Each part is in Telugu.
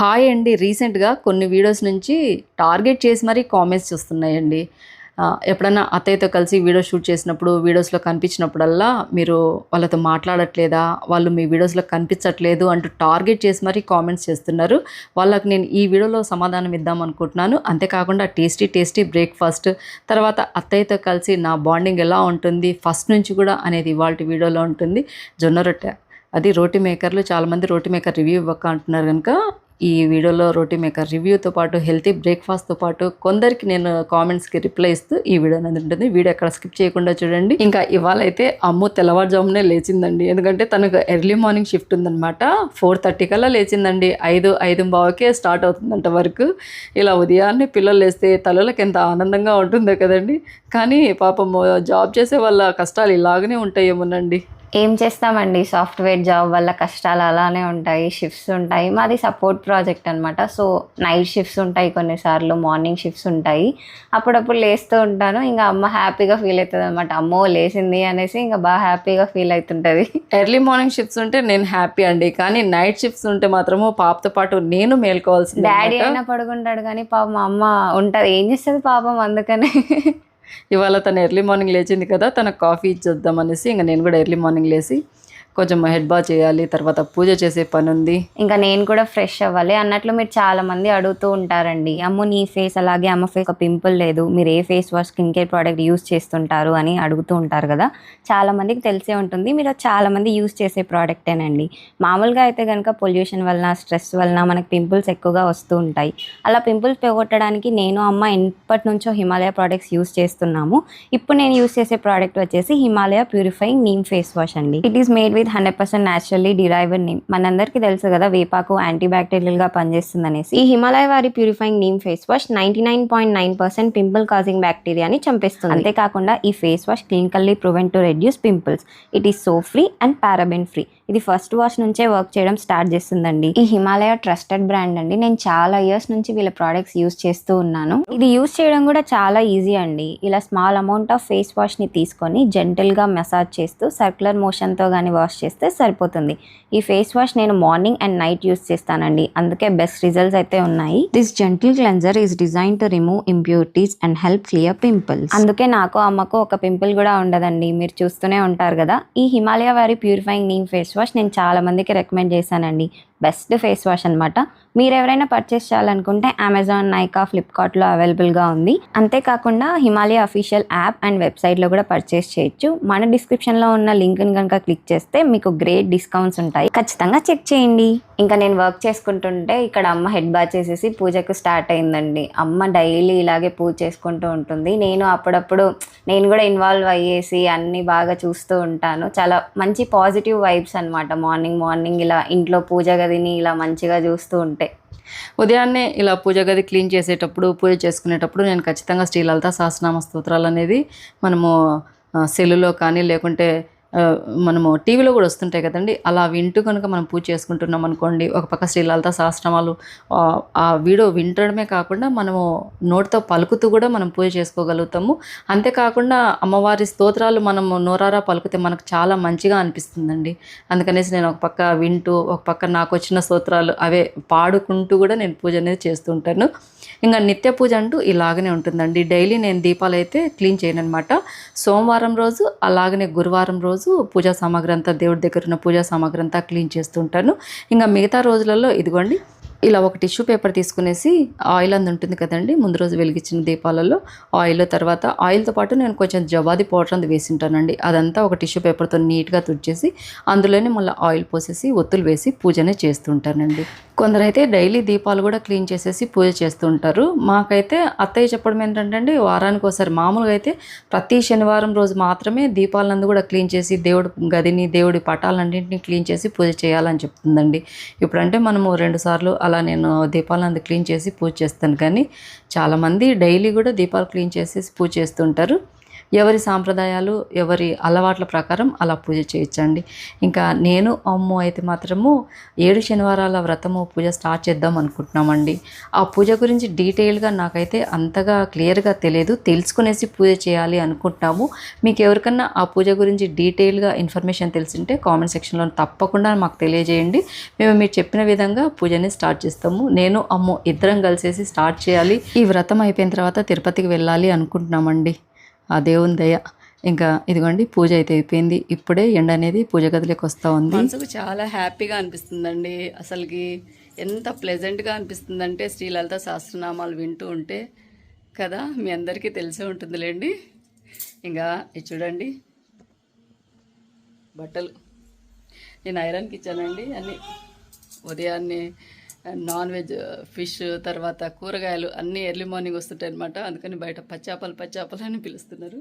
హాయ్ అండి. రీసెంట్గా కొన్ని వీడియోస్ నుంచి టార్గెట్ చేసి మరీ కామెంట్స్ చూస్తున్నాయండి ఎప్పుడన్నా అత్తయ్యతో కలిసి వీడియో షూట్ చేసినప్పుడు వీడియోస్లో కనిపించినప్పుడల్లా మీరు వాళ్ళతో మాట్లాడట్లేదా? వాళ్ళు మీ వీడియోస్లో కనిపించట్లేదు అంటూ టార్గెట్ చేసి మరీ కామెంట్స్ చేస్తున్నారు. వాళ్ళకి నేను ఈ వీడియోలో సమాధానం ఇద్దాం అనుకుంటున్నాను. అంతేకాకుండా టేస్టీ టేస్టీ బ్రేక్ఫాస్ట్. తర్వాత అత్తయ్యతో కలిసి నా బాండింగ్ ఎలా ఉంటుంది? ఫస్ట్ నుంచి కూడా అనేది ఇవాళ వీడియోలో ఉంటుంది. జొన్న రొట్టె. అది రోటీ మేకర్లు చాలామంది రోటీ మేకర్ రివ్యూ ఇవ్వక అంటున్నారు కనుక ఈ వీడియోలో రోటీ మేకర్ రివ్యూతో పాటు హెల్తీ బ్రేక్ఫాస్ట్తో పాటు కొందరికి నేను కామెంట్స్కి రిప్లై ఇస్తూ ఈ వీడియో అనేది ఉంటుంది. వీడియో ఎక్కడ స్కిప్ చేయకుండా చూడండి. ఇంకా ఇవాళ అయితే అమ్ము తెల్లవారుజామునే లేచిందండి. ఎందుకంటే తనకు ఎర్లీ మార్నింగ్ షిఫ్ట్ ఉందన్నమాట. ఫోర్ థర్టీ కల్లా లేచిందండి. ఐదు ఐదు బావకే స్టార్ట్ అవుతుందంట వరకు. ఇలా ఉదయాన్నే పిల్లలు లేస్తే తల్లులకు ఎంత ఆనందంగా ఉంటుందో కదండి. కానీ పాపం జాబ్ చేసే వాళ్ళ కష్టాలు ఇలాగనే ఉంటాయేమోనండి. ఏం చేస్తామండి? సాఫ్ట్వేర్ జాబ్ వల్ల కష్టాలు అలానే ఉంటాయి షిఫ్ట్స్ ఉంటాయి. మాది సపోర్ట్ ప్రాజెక్ట్ అనమాట సో నైట్ షిఫ్ట్స్ ఉంటాయి కొన్నిసార్లు మార్నింగ్ షిఫ్ట్స్ ఉంటాయి. అప్పుడప్పుడు లేస్తూ ఉంటాను. ఇంకా అమ్మ హ్యాపీగా ఫీల్ అవుతుంది అనమాట అమ్మో లేచింది అనేసి ఇంకా బాగా హ్యాపీగా ఫీల్ అవుతుంటుంది ఎర్లీ మార్నింగ్ షిఫ్ట్స్ ఉంటే నేను హ్యాపీ అండి. కానీ నైట్ షిఫ్ట్స్ ఉంటే మాత్రము పాపతో పాటు నేను మేల్కోవాల్సింది డాడీ అయినా పడుకుంటాడు కానీ పాపం అమ్మ ఉంటుంది. ఏం చేస్తుంది పాపం అందుకనే? ఇవాళ తను ఎర్లీ మార్నింగ్ లేచింది కదా తనకు కాఫీ ఇచ్చేద్దాం అనేసి ఇంకా నేను కూడా ఎర్లీ మార్నింగ్ లేచి కొంచెం హెడ్ బా చేయాలి తర్వాత పూజ చేసే పని ఉంది ఇంకా నేను కూడా ఫ్రెష్ అవ్వాలి. అన్నట్లు మీరు చాలా మంది అడుగుతూ ఉంటారండి అమ్మ నీ ఫేస్ అలాగే అమ్మ ఫేస్ ఒక పింపుల్ లేదు. మీరు ఏ face wash skin care product use చేస్తుంటారు అని అడుగుతూ ఉంటారు కదా. చాలా మందికి తెలిసే ఉంటుంది మీరు చాలా మంది యూస్ చేసే ప్రోడక్టేనండి. మామూలుగా అయితే కనుక పొల్యూషన్ వలన స్ట్రెస్ వలన మనకి పింపుల్స్ ఎక్కువగా వస్తూ ఉంటాయి. అలా పింపుల్స్ పోగొట్టడానికి నేను అమ్మ ఎప్పటి నుంచో హిమాలయ ప్రోడక్ట్స్ యూస్ చేస్తున్నాము. ఇప్పుడు నేను యూస్ చేసే ప్రోడక్ట్ వచ్చేసి Himalaya purifying neem face wash అండి. It is made with hundred percent naturally derived neem. మనందరికీ తెలుసు కదా వేపాకు యాంటీ బ్యాక్టీరియల్గా పనిచేస్తుంది అనేసి ఈ హిమాలయ వారి purifying neem face wash ninety nine point nine percent pimple causing బ్యాక్టీరియాని చంపేస్తుంది. అంతేకాకుండా ఈ face wash clinically prevent to reduce pimples. It is soap free and paraben free. ఇది ఫస్ట్ వాష్ నుంచే వర్క్ చేయడం స్టార్ట్ చేస్తుందండి. ఈ హిమాలయ ట్రస్టెడ్ బ్రాండ్ అండి. నేను చాలా ఇయర్స్ నుంచి వీళ్ళ ప్రోడక్ట్స్ యూస్ చేస్తూ ఉన్నాను. ఇది యూస్ చేయడం కూడా చాలా ఈజీ అండి. ఇలా స్మాల్ అమౌంట్ ఆఫ్ ఫేస్ వాష్ని తీసుకొని జెంటల్గా మసాజ్ చేస్తూ సర్క్యులర్ మోషన్తో గానీ వాష్ చేస్తే సరిపోతుంది. ఈ ఫేస్ వాష్ నేను మార్నింగ్ అండ్ నైట్ యూస్ చేస్తానండి. అందుకే బెస్ట్ రిజల్ట్స్ అయితే ఉన్నాయి. This gentle cleanser is design to remove impurities and help clear pimples అందుకే నాకు అమ్మకు ఒక పింపుల్ కూడా ఉండదండి. మీరు చూస్తూనే ఉంటారు కదా. ఈ హిమాలయ వారి ప్యూరిఫైయింగ్ నీమ్ ఫేస్ వాష్ నేను చాలా మందికి రికమెండ్ చేశానండి. బెస్ట్ ఫేస్ వాష్ అనమాట మీరు ఎవరైనా పర్చేస్ చేయాలనుకుంటే అమెజాన్ నైకా ఫ్లిప్కార్ట్లో అవైలబుల్గా ఉంది. అంతేకాకుండా హిమాలయ అఫీషియల్ యాప్ అండ్ వెబ్సైట్లో కూడా పర్చేస్ చేయొచ్చు. మన డిస్క్రిప్షన్లో ఉన్న లింక్ని కనుక క్లిక్ చేస్తే మీకు గ్రేట్ డిస్కౌంట్స్ ఉంటాయి. ఖచ్చితంగా చెక్ చేయండి. ఇంకా నేను వర్క్ చేసుకుంటుంటే ఇక్కడ అమ్మ హెడ్ బాత్ చేసేసి పూజకు స్టార్ట్ అయిందండి. అమ్మ డైలీ ఇలాగే పూజ చేసుకుంటూ ఉంటుంది. నేను అప్పుడప్పుడు నేను కూడా ఇన్వాల్వ్ అయ్యేసి అన్నీ బాగా చూస్తూ ఉంటాను. చాలా మంచి పాజిటివ్ వైబ్స్ అన్నమాట. మార్నింగ్ మార్నింగ్ ఇలా ఇంట్లో పూజ గదిని ఇలా మంచిగా చూస్తూ ఉంటే. ఉదయాన్నే ఇలా పూజ గది క్లీన్ చేసేటప్పుడు పూజ చేసుకునేటప్పుడు నేను ఖచ్చితంగా శ్రీలలిత సహస్రనామ స్తోత్రాలు అనేది మనము సెల్లులో కానీ లేకుంటే మనము టీవీలో కూడా వస్తుంటాయి కదండి. అలా వింటూ కనుక మనం పూజ చేసుకుంటున్నాం అనుకోండి ఒక పక్క శ్రీ లలిత ఆ, ఆ వీడియో వింటడమే కాకుండా మనము నోటితో పలుకుతూ కూడా మనం పూజ చేసుకోగలుగుతాము. అంతేకాకుండా అమ్మవారి స్తోత్రాలు మనము నోరారా పలుకుతే మనకు చాలా మంచిగా అనిపిస్తుందండి. అందుకనేసి నేను ఒక పక్క వింటూ ఒక పక్క నాకు వచ్చిన స్తోత్రాలు అవే పాడుకుంటూ కూడా నేను పూజ అనేది చేస్తూ ఉంటాను ఇంకా నిత్య పూజ అంటూ ఇలాగనే ఉంటుందండి. డైలీ నేను దీపాలు అయితే క్లీన్ చేయను అనమాట సోమవారం రోజు అలాగనే గురువారం రోజు పూజా సామాగ్రి అంతా దేవుడి దగ్గర ఉన్న పూజా సామాగ్రి అంతా క్లీన్ చేస్తుంటాను. ఇంకా మిగతా రోజులలో ఇదిగోండి ఇలా ఒక టిష్యూ పేపర్ తీసుకునేసి ఆయిల్ అంది ఉంటుంది కదండి ముందు రోజు వెలిగించిన దీపాలలో ఆయిల్ తర్వాత ఆయిల్తో పాటు నేను కొంచెం జవాది పౌడర్ అంది వేసింటానండి. అదంతా ఒక టిష్యూ పేపర్తో నీట్గా తుడిచేసి అందులోనే మళ్ళీ ఆయిల్ పోసేసి ఒత్తులు వేసి పూజనే చేస్తుంటానండి. కొందరైతే డైలీ దీపాలు కూడా క్లీన్ చేసేసి పూజ చేస్తుంటారు. మాకైతే అత్తయ్య చెప్పడం ఏంటంటే అండి వారానికి ఒకసారి మామూలుగా అయితే ప్రతి శనివారం రోజు మాత్రమే దీపాలందు కూడా క్లీన్ చేసి దేవుడి గదిని దేవుడి పటాలన్నింటినీ క్లీన్ చేసి పూజ చేయాలని చెప్తుందండి. ఇప్పుడంటే మనము రెండు సార్లు అలా నేను దీపాలందు క్లీన్ చేసి పూజ చేస్తాను. కానీ చాలామంది డైలీ కూడా దీపాలు క్లీన్ చేసేసి పూజ చేస్తుంటారు. ఎవరి సాంప్రదాయాలు ఎవరి అలవాట్ల ప్రకారం అలా పూజ చేయొచ్చండి. ఇంకా నేను అమ్ము అయితే మాత్రము ఏడు శనివారాల వ్రతము పూజ స్టార్ట్ చేద్దాం అనుకుంటున్నామండి. ఆ పూజ గురించి డీటెయిల్గా నాకైతే అంతగా క్లియర్గా తెలియదు తెలుసుకునేసి పూజ చేయాలి అనుకుంటున్నాము. మీకు ఎవరికన్నా ఆ పూజ గురించి డీటెయిల్గా ఇన్ఫర్మేషన్ తెలిసింటే కామెంట్ సెక్షన్లో తప్పకుండా మాకు తెలియజేయండి. మేము మీరు చెప్పిన విధంగా పూజని స్టార్ట్ చేస్తాము. నేను అమ్ము ఇద్దరం కలిసేసి స్టార్ట్ చేయాలి. ఈ వ్రతం అయిపోయిన తర్వాత తిరుపతికి వెళ్ళాలి అనుకుంటున్నామండి. ఆ దేవుని దయ. ఇంకా ఇదిగోండి పూజ అయితే అయిపోయింది. ఇప్పుడే ఎండ అనేది పూజ గదిలోకి వస్తూ ఉంది. మనసుకు చాలా హ్యాపీగా అనిపిస్తుందండి. అసలుకి ఎంత ప్లెజెంట్గా అనిపిస్తుందంటే శ్రీలలిత సహస్రనామాలు వింటూ ఉంటే కదా మీ అందరికీ తెలిసే ఉంటుందిలేండి. ఇంకా ఇది చూడండి. బట్టలు. నేను ఐరన్కి ఇచ్చానండి. అన్ని ఉదయాన్నే నాన్ వెజ్ ఫిష్ తర్వాత కూరగాయలు అన్నీ ఎర్లీ మార్నింగ్ వస్తుంటాయి అనమాట అందుకని బయట పచ్చాపలు పచ్చాపలు అని పిలుస్తున్నారు.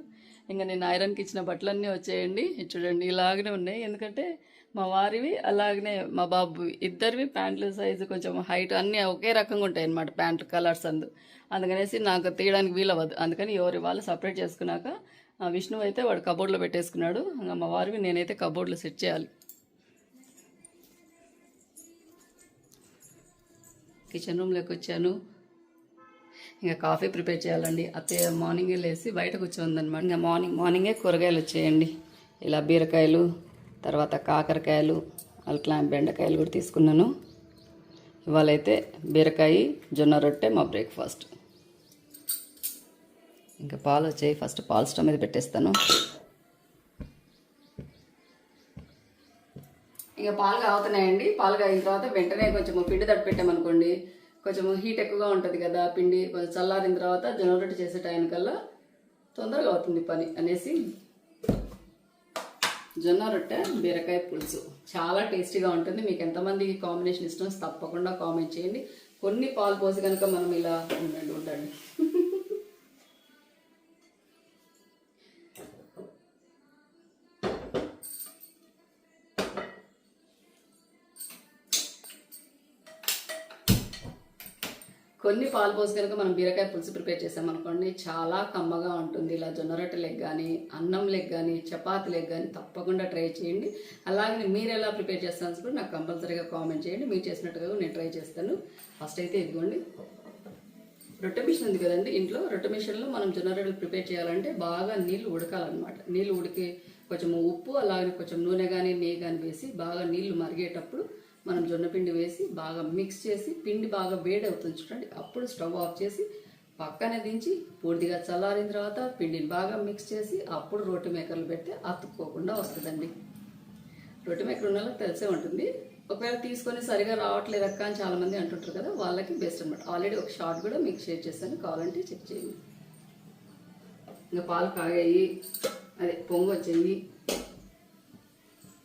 ఇంకా నేను ఐరన్కి ఇచ్చిన బట్టలన్నీ వచ్చేయండి. చూడండి ఇలాగనే ఉన్నాయి. ఎందుకంటే మా వారివి అలాగనే మా బాబు ఇద్దరివి ప్యాంట్లు సైజు కొంచెం హైట్ అన్నీ ఒకే రకంగా ఉంటాయి అనమాట ప్యాంట్లు కలర్స్ అందు. అందుకనేసి నాకు తీయడానికి వీలవ్వదు. అందుకని ఎవరి వాళ్ళు సపరేట్ చేసుకున్నాక ఆ విష్ణువు అయితే వాడు కబోర్డ్లో పెట్టేసుకున్నాడు. ఇంకా మా వారివి నేనైతే కబోర్డ్లో సెట్ చేయాలి. కిచెన్ రూమ్లోకి వచ్చాను. ఇంకా కాఫీ ప్రిపేర్ చేయాలండి. అత్తయ్య మార్నింగే లేసి బయట కూర్చోందనమాట ఇంకా మార్నింగ్ మార్నింగే కూరగాయలు వచ్చేయండి. ఇలా బీరకాయలు తర్వాత కాకరకాయలు అల్కలాం బెండకాయలు కూడా తీసుకున్నాను. ఇవాళైతే బీరకాయ జొన్న రొట్టె మా బ్రేక్ఫాస్ట్ ఇంకా పాలు వచ్చాయి. ఫస్ట్ పాలు స్టవ్ మీద పెట్టేస్తాను. ఇంకా పాలు కాగుతున్నాయండి. పాలు కాగిన తర్వాత వెంటనే కొంచెం పిండి తట్టు పెట్టామనుకోండి కొంచెం హీట్ ఎక్కువగా ఉంటుంది కదా పిండి కొంచెం చల్లారిన తర్వాత జొన్న రొట్టె చేసే టైంకల్లా తొందరగా అవుతుంది పని అనేసి జొన్న రొట్టె బీరకాయ పులుసు. చాలా టేస్టీగా ఉంటుంది. మీకు ఎంతమందికి కాంబినేషన్ ఇష్టం తప్పకుండా కామెంట్ చేయండి. కొన్ని పాలు పోసి కనుక మనం ఇలా ఉండండి ఉండండి. కొన్ని పాలు పోసి కనుక మనం బీరకాయ పులుసు ప్రిపేర్ చేసామనుకోండి చాలా కమ్మగా ఉంటుంది. ఇలా జొన్న రొట్టెలకు కానీ అన్నం లెగ్ కానీ చపాతీ లెగ్ కానీ తప్పకుండా ట్రై చేయండి. అలాగే మీరు ఎలా ప్రిపేర్ చేస్తాను కూడా నాకు కంపల్సరీగా కామెంట్ చేయండి. మీరు చేసినట్టుగా నేను ట్రై చేస్తాను. ఫస్ట్ అయితే ఇదిగోండి. రొట్టె మిషన్ ఉంది కదండి ఇంట్లో. రొట్టె మిషన్లో మనం జొన్న రొట్టెలు ప్రిపేర్ చేయాలంటే బాగా నీళ్ళు ఉడకాలన్నమాట. నీళ్ళు ఉడికి కొంచెం ఉప్పు అలాగే కొంచెం నూనె కానీ నెయ్యి కానీ వేసి బాగా నీళ్ళు మరిగేటప్పుడు మనం జొన్న పిండి వేసి బాగా మిక్స్ చేసి పిండి బాగా వేడి అవుతుంది చూడండి. అప్పుడు స్టవ్ ఆఫ్ చేసి పక్కనే దించి పూర్తిగా చల్లారిన తర్వాత పిండిని బాగా మిక్స్ చేసి అప్పుడు రోటి మేకర్లు పెడితే అతుక్కోకుండా వస్తుందండి. రొట్టె మేకర్ ఉన్న తెలిసే ఉంటుంది. ఒకవేళ తీసుకొని సరిగా రావట్లేదు అక్క అని చాలామంది అంటుంటారు కదా వాళ్ళకి బెస్ట్ అనమాట ఆల్రెడీ ఒక షార్ట్ కూడా మీకు షేర్ చేస్తాను. కావాలంటే చెక్ చేయండి. ఇంకా పాలు కాగాయి అదే పొంగు వచ్చాయి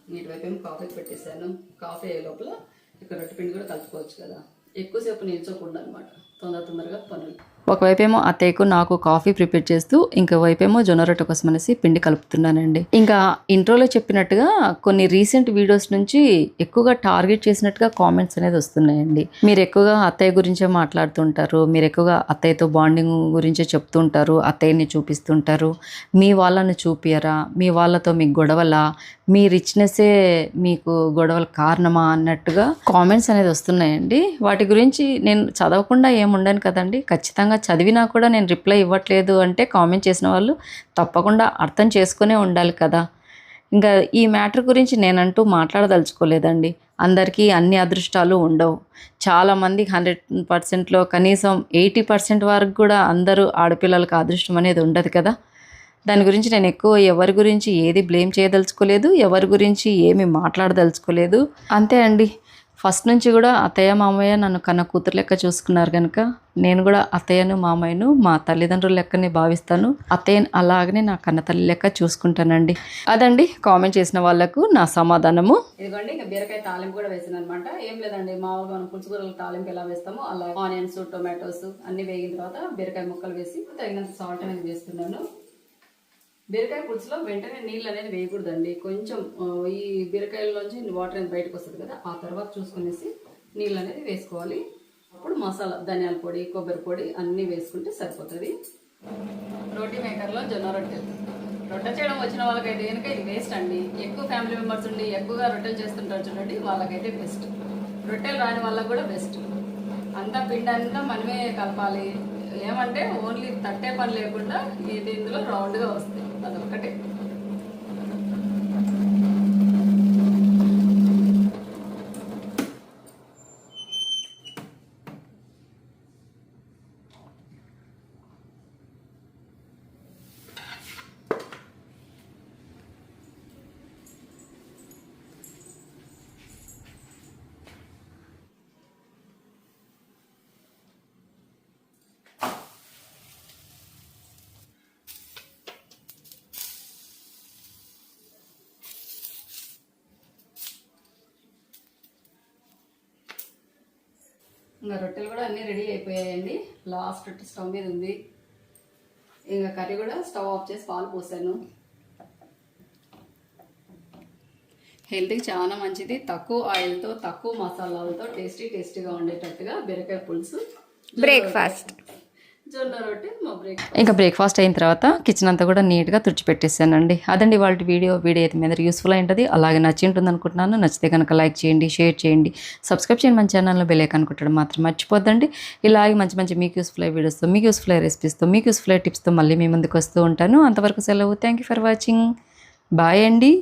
ఇటువైపు ఏమో కాఫీ పెట్టేశాను. కాఫీ అయ్యే లోపల ఇక్కడ రొట్టె పిండి కూడా కలుపుకోవచ్చు కదా. ఎక్కువసేపు నిల్చోకుండా అనమాట తొందర తొందరగా పనులు. ఒకవైపేమో అత్తయ్యకు నాకు కాఫీ ప్రిపేర్ చేస్తూ ఇంకోవైపేమో జొన్న రొట్టె కోసం అనేసి పిండి కలుపుతున్నానండి. ఇంకా ఇంట్రోలో చెప్పినట్టుగా కొన్ని రీసెంట్ వీడియోస్ నుంచి ఎక్కువగా టార్గెట్ చేసినట్టుగా కామెంట్స్ అనేది వస్తున్నాయండి. మీరు ఎక్కువగా అత్తయ్య గురించే మాట్లాడుతుంటారు మీరు ఎక్కువగా అత్తయ్యతో బాండింగ్ గురించే చెప్తుంటారు అత్తయ్యని చూపిస్తుంటారు. మీ వాళ్ళని చూపియరా? మీ వాళ్ళతో మీకు గొడవలా? మీ రిచ్నెస్సే మీకు గొడవల కారణమా? అన్నట్టుగా కామెంట్స్ అనేది వస్తున్నాయండి. వాటి గురించి నేను చదవకుండా ఉండను కదండి. ఖచ్చితంగా చదివినా కూడా నేను రిప్లై ఇవ్వట్లేదు అంటే కామెంట్ చేసిన వాళ్ళు తప్పకుండా అర్థం చేసుకునే ఉండాలి కదా. ఇంకా ఈ మ్యాటర్ గురించి నేనంటూ మాట్లాడదలుచుకోలేదండి. అందరికీ అన్ని అదృష్టాలు ఉండవు. చాలామంది హండ్రెడ్ పర్సెంట్లో కనీసం ఎయిటీ పర్సెంట్ వరకు కూడా అందరూ ఆడపిల్లలకు అదృష్టం అనేది ఉండదు కదా. దాని గురించి నేను ఎక్కువ ఎవరి గురించి ఏది బ్లేమ్ చేయదలుచుకోలేదు ఎవరి గురించి ఏమి మాట్లాడదలుచుకోలేదు. అంతే అండి. ఫస్ట్ నుంచి కూడా అత్తయ్య మామయ్య నన్ను కన్న కూతురు లెక్క చూసుకున్నారు కనుక నేను కూడా అత్తయ్యను మామయ్యను మా తల్లిదండ్రుల లెక్కనే భావిస్తాను. అత్తయ్యను అలాగనే నా కన్న తల్లి లెక్క చూసుకుంటానండి. అదండి కామెంట్ చేసిన వాళ్ళకు నా సమాధానము. ఇదిగోండి ఇంకా బీరకాయ తాలింపు కూడా వేసాను అనమాట ఏం లేదండి మామూలుగా మనం పులుచుకూరలు తాలింపు ఎలా వేస్తామో అలా ఆనియన్స్ టొమాటోస్ అన్ని వేగిన తర్వాత బీరకాయ ముక్కలు వేసి తగినంత సాల్ట్ అనేది వేస్తున్నాను బీరకాయ పులుసులో వెంటనే నీళ్ళు అనేది వేయకూడదండి. కొంచెం ఈ బీరకాయల్లోంచి వాటర్ అనేది బయటకు వస్తుంది కదా ఆ తర్వాత చూసుకునేసి నీళ్ళు అనేది వేసుకోవాలి. అప్పుడు మసాలా ధనియాల పొడి కొబ్బరి పొడి అన్నీ వేసుకుంటే సరిపోతుంది. రోటీ మేకర్లో జొన్న రొట్టెలు రొట్టె చేయడం వచ్చిన వాళ్ళకైతే కనుక ఇది వేస్ట్ అండి. ఎక్కువ ఫ్యామిలీ మెంబర్స్ ఉండి ఎక్కువగా రొట్టెలు చేస్తుంటారు చూడండి వాళ్ళకైతే బెస్ట్. రొట్టెలు రాని వాళ్ళకి కూడా బెస్ట్. అంతా పిండి అంతా మనమే కలపాలి. ఏమంటే ఓన్లీ తట్టే పని లేకుండా ఇది ఇందులో రౌండ్గా వస్తాయి. അത് നോക്കട്ടെ ఇంకా రొట్టెలు కూడా అన్నీ రెడీ అయిపోయాయండి. లాస్ట్ రొట్టె స్టవ్ మీద ఉంది. ఇంకా కర్రీ కూడా స్టవ్ ఆఫ్ చేసి పాలు పోసాను. హెల్త్కి చాలా మంచిది. తక్కువ ఆయిల్తో తక్కువ మసాలాలతో టేస్టీ టేస్టీగా ఉండేటట్టుగా బీరకాయ పులుసు. బ్రేక్ఫాస్ట్ ఇంకా బ్రేక్ఫాస్ట్ అయిన తర్వాత కిచెన్ అంతా కూడా నీట్గా తుడిచిపెట్టేసానండి. అదండి వాళ్ళ వీడియో. వీడియో అయితే మీద యూస్ఫుల్ అయింటుంది అలాగే నచ్చి ఉంటుంది అనుకుంటున్నాను నచ్చితే కనుక లైక్ చేయండి షేర్ చేయండి. సబ్స్క్రైబ్ చేయండి మన ఛానల్లో బెల్ ఐకాన్ కొట్టడం మాత్రం మర్చిపోద్దండి. ఇలాగే మంచి మంచి మీకు యూస్ఫుల్ అయ్యే వీడియోస్తో మీకు యూస్ఫుల్ అయ్యే రెసిపీస్తో మీకు యూస్ఫుల్ అయ్యే టిప్స్తో మళ్ళీ మీ ముందుకు వస్తూ ఉంటాను. అంతవరకు సెలవు. Thank you for watching bye అండి.